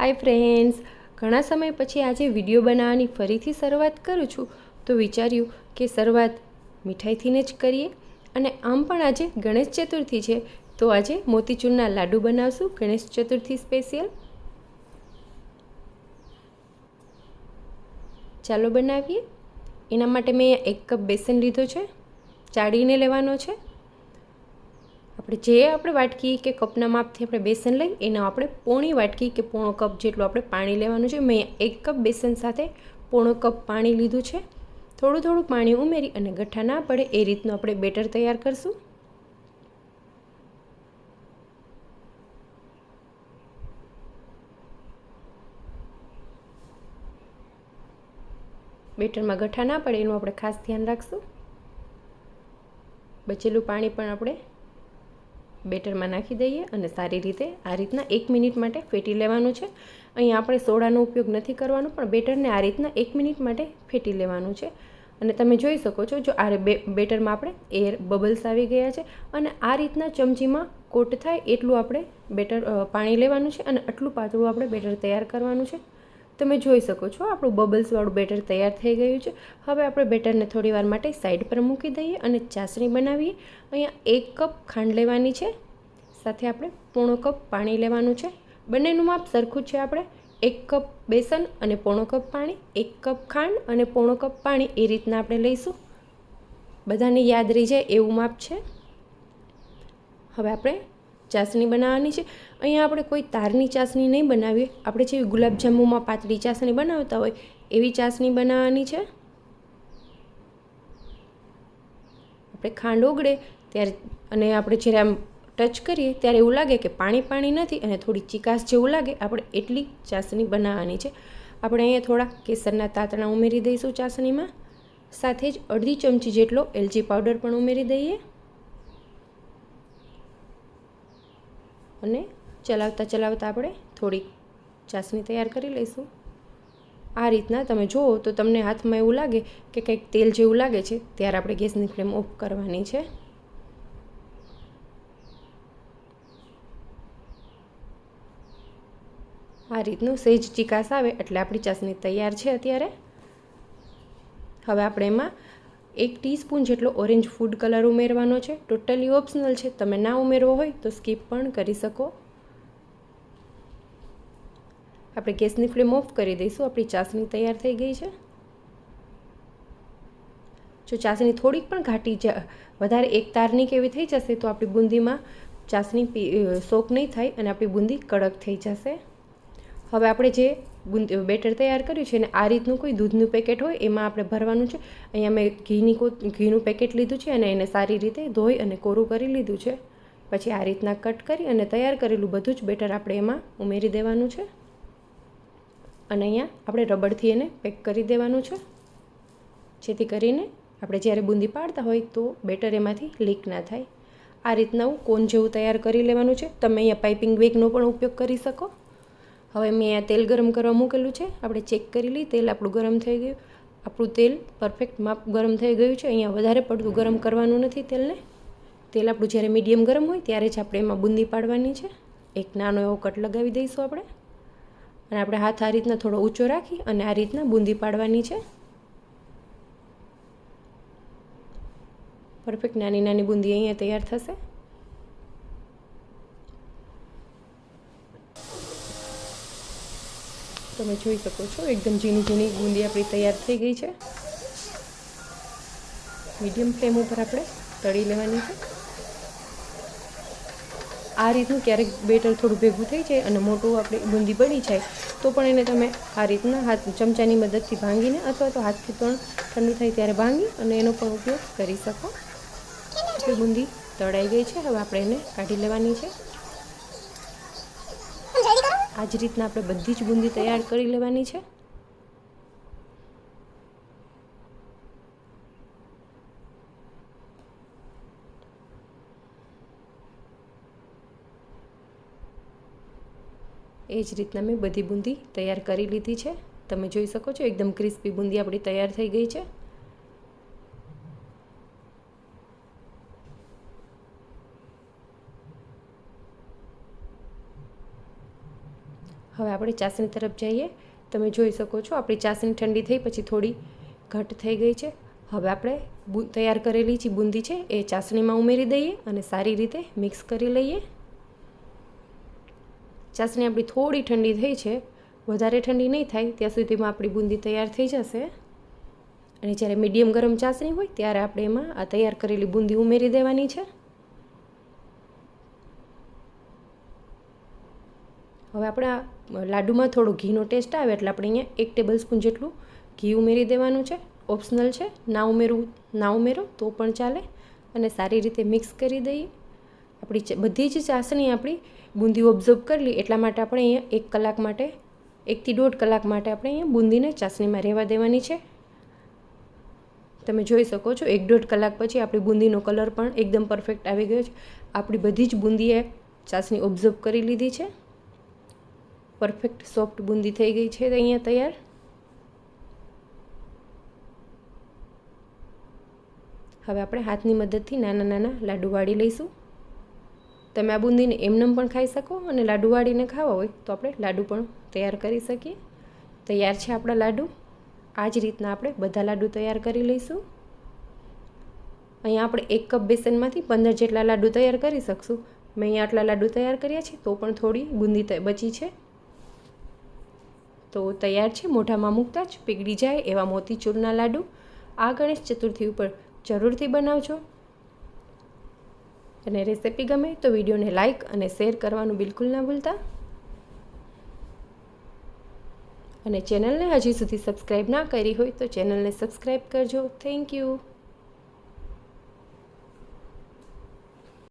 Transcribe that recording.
Hi friends ઘણા સમય પછી આજે વીડિયો બનાવવાની ફરીથી શરૂઆત કરું છું. તો વિચાર્યું કે શરૂઆત મીઠાઈથીને જ કરીએ. અને આમ પણ આજે ગણેશ ચતુર્થી છે. તો આજે મોતીચૂરના લાડુ બનાવશું. ગણેશ ચતુર્થી સ્પેશિયલ ચાલો બનાવીએ. એના માટે મેં એક કપ બેસન લીધો છે. ચાળીને લેવાનો છે. આપણે જે આપણે વાટકી કે કપના માપથી આપણે બેસન લઈ, એના આપણે પોણી વાટકી કે પોણો કપ જેટલું આપણે પાણી લેવાનું છે. મેં એક કપ બેસન સાથે પોણો કપ પાણી લીધું છે. થોડું થોડું પાણી ઉમેરી અને ગઠ્ઠા ના પડે, એ રીતનું આપણે બેટર તૈયાર કરશું. બેટરમાં ગઠ્ઠા ના પડે, એનું આપણે ખાસ ધ્યાન રાખશું. બચેલું પાણી પણ આપણે બેટરમાં નાખી દઈએ અને સારી રીતે આ રીતના એક મિનિટ માટે ફેટી લેવાનું છે. અહીંયા આપણે સોડાનો ઉપયોગ નથી કરવાનો, પણ બેટરને આ રીતના એક મિનિટ માટે ફેટી લેવાનું છે. અને તમે જોઈ શકો છો, જો આ બેટરમાં આપણે એર બબલ્સ આવી ગયા છે અને આ રીતના ચમચીમાં કોટ થાય એટલું આપણે બેટર પાણી લેવાનું છે અને આટલું પાતળું આપણે બેટર તૈયાર કરવાનું છે. તમે જોઈ શકો છો, આપણું બબલ્સવાળું બેટર તૈયાર થઈ ગયું છે. હવે આપણે બેટરને થોડી વાર માટે સાઈડ પર મૂકી દઈએ અને ચાસણી બનાવીએ. અહીંયા એક કપ ખાંડ લેવાની છે, સાથે આપણે પોણો કપ પાણી લેવાનું છે. બંનેનું માપ સરખું છે આપણે. એક કપ બેસન અને પોણો કપ પાણી, એક કપ ખાંડ અને પોણો કપ પાણી એ રીતના આપણે લઈશું. બધાને યાદ રહી જાય એવું માપ છે. હવે આપણે ચાસણી બનાવવાની છે. અહીંયા આપણે કોઈ તારની ચાસણી નહીં બનાવીએ. આપણે જેવી ગુલાબજાંબુમાં પાતળી ચાસણી બનાવતા હોય, એવી ચાસણી બનાવવાની છે. આપણે ખાંડ ઓગળે ત્યારે, અને આપણે જ્યારે આમ ટચ કરીએ ત્યારે એવું લાગે કે પાણી પાણી નથી અને થોડી ચિકાસ જેવું લાગે. આપણે એટલી ચાસણી બનાવવાની છે. આપણે અહીંયા થોડા કેસરના તાતણા ઉમેરી દઈશું ચાસણીમાં. સાથે જ અડધી ચમચી જેટલો એલચી પાવડર પણ ઉમેરી દઈએ. અને ચલાવતા ચલાવતા આપણે થોડીક ચાસણી તૈયાર કરી લઈશું. આ રીતના તમે જુઓ તો તમને હાથમાં એવું લાગે કે કંઈક તેલ જેવું લાગે છે, ત્યારે આપણે ગેસની ફ્લેમ ઓફ કરવાની છે. આ રીતનું સહેજ ચિકાસ આવે એટલે આપણી ચાસણી તૈયાર છે અત્યારે. હવે આપણે એમાં એક ટીસ્પૂન જેટલો ઓરેન્જ ફૂડ કલર ઉમેરવાનો છે. ટોટલી ઓપ્શનલ છે. તમે ના ઉમેરવો હોય તો સ્કીપ પણ કરી શકો. આપણે ગેસની ફ્લેમ ઓફ કરી દઈશું. આપણી ચાસણી તૈયાર થઈ ગઈ છે. જો ચાસણી થોડીક પણ ઘાટી વધારે એક તારની કેવી થઈ જશે તો આપણી બુંદીમાં ચાસણી સોક નહીં થાય અને આપણી બુંદી કડક થઈ જશે. હવે આપણે જે બેટર તૈયાર કર્યું છે ને આ રીતનું કોઈ દૂધનું પેકેટ હોય, એમાં આપણે ભરવાનું છે. અહીંયા મેં ઘીની ઘીનું પેકેટ લીધું છે અને એને સારી રીતે ધોઈ અને કોરું કરી લીધું છે. પછી આ રીતના કટ કરી અને તૈયાર કરેલું બધું જ બેટર આપણે એમાં ઉમેરી દેવાનું છે. અને અહીંયા આપણે રબડથી એને પેક કરી દેવાનું છે. જેથી કરીને આપણે જ્યારે બુંદી પાડતા હોય તો બેટર એમાંથી લીક ના થાય. આ રીતના કોન જેવું તૈયાર કરી લેવાનું છે. તમે અહીંયા પાઇપિંગ બેગનો પણ ઉપયોગ કરી શકો. હવે મેં આ તેલ ગરમ કરવા મૂકેલું છે. આપણે ચેક કરી લઈએ. તેલ આપણું ગરમ થઈ ગયું. આપણું તેલ પરફેક્ટ માપ ગરમ થઈ ગયું છે. અહીંયા વધારે પડતું ગરમ કરવાનું નથી તેલને. તેલ આપણું જ્યારે મીડિયમ ગરમ હોય ત્યારે જ આપણે એમાં બુંદી પાડવાની છે. એક નાનો એવો કટ લગાવી દઈશું આપણે. અને આપણે હાથ આ રીતના થોડો ઊંચો રાખી અને આ રીતના બુંદી પાડવાની છે. પરફેક્ટ નાની નાની બુંદી અહીંયા તૈયાર થશે. તમે જોઈ શકો છો. એકદમ ઝીણી ઝીણી બુંદી આપણી તૈયાર થઈ ગઈ છે. મીડિયમ ફ્લેમ ઉપર આપણે તળી લેવાની છે. આ રીતનું ક્યારેક બેટર થોડું ભેગું થઈ જાય અને મોટું આપણે બુંદી પડી જાય, તો પણ એને તમે આ રીતના હાથ ચમચાની મદદથી ભાંગીને અથવા તો હાથથી પણ ઠંડુ થાય ત્યારે ભાંગી અને એનો પણ ઉપયોગ કરી શકો. આપણી બુંદી તળાઈ ગઈ છે. હવે આપણે એને કાઢી લેવાની છે. આ જ રીતના આપણે બધી જ બુંદી તૈયાર કરી લેવાની છે. એ જ રીતના મેં બધી બુંદી તૈયાર કરી લીધી છે. તમે જોઈ શકો છો, એકદમ ક્રિસ્પી બુંદી આપણી તૈયાર થઈ ગઈ છે. હવે આપણે ચાસણી તરફ જઈએ. તમે જોઈ શકો છો, આપણી ચાસણી ઠંડી થઈ પછી થોડી ઘટ થઈ ગઈ છે. હવે આપણે તૈયાર કરેલી જે બુંદી છે એ ચાસણીમાં ઉમેરી દઈએ અને સારી રીતે મિક્સ કરી લઈએ. ચાસણી આપણી થોડી ઠંડી થઈ છે. વધારે ઠંડી નહીં થાય, ત્યાં સુધીમાં આપણી બુંદી તૈયાર થઈ જશે. અને જ્યારે મીડિયમ ગરમ ચાસણી હોય, ત્યારે આપણે એમાં આ તૈયાર કરેલી બુંદી ઉમેરી દેવાની છે. હવે આપણે લાડુમાં થોડો ઘીનો ટેસ્ટ આવે એટલે આપણે અહીંયા એક ટેબલ સ્પૂન જેટલું ઘી ઉમેરી દેવાનું છે. ઓપ્શનલ છે. ના ઉમેરવું, ના ઉમેરો તો પણ ચાલે. અને સારી રીતે મિક્સ કરી દઈએ. આપણી બધી જ ચાસણી આપણી બુંદી ઓબ્ઝર્વ કરી લઈએ. એટલા માટે આપણે અહીંયા એક કલાક માટે, એકથી દોઢ કલાક માટે આપણે અહીંયા બુંદીને ચાસણીમાં રહેવા દેવાની છે. તમે જોઈ શકો છો, એક દોઢ કલાક પછી આપણી બુંદીનો કલર પણ એકદમ પરફેક્ટ આવી ગયો છે. આપણી બધી જ બુંદીએ ચાસણી ઓબ્ઝર્વ કરી લીધી છે. પરફેક્ટ સોફ્ટ બુંદી થઈ ગઈ છે અહીંયા તૈયાર. હવે આપણે હાથની મદદથી નાના નાના લાડુ વાળી લઈશું. તમે આ બુંદીને એમનેમ પણ ખાઈ શકો અને લાડુ વાળીને ખાવા હોય તો આપણે લાડુ પણ તૈયાર કરી શકીએ. તૈયાર છે આપણા લાડુ. આ જ રીતના આપણે બધા લાડુ તૈયાર કરી લઈશું. અહીંયા આપણે એક કપ બેસનમાંથી પંદર જેટલા લાડુ તૈયાર કરી શકશું. મેં અહીંયા આટલા લાડુ તૈયાર કર્યા છે તો પણ થોડી બુંદી બચી છે. તો તૈયાર છે, મોઢામાં મૂકતા જ પીગળી જાય એવા મોતીચૂરના લાડુ. આ ગણેશ ચતુર્થી ઉપર જરૂરથી બનાવજો. અને રેસિપી ગમે તો વિડીયોને લાઇક અને શેર કરવાનું બિલકુલ ના ભૂલતા. અને ચેનલને હજી સુધી સબસ્ક્રાઈબ ના કરી હોય તો ચેનલને સબસ્ક્રાઈબ કરજો. Thank you.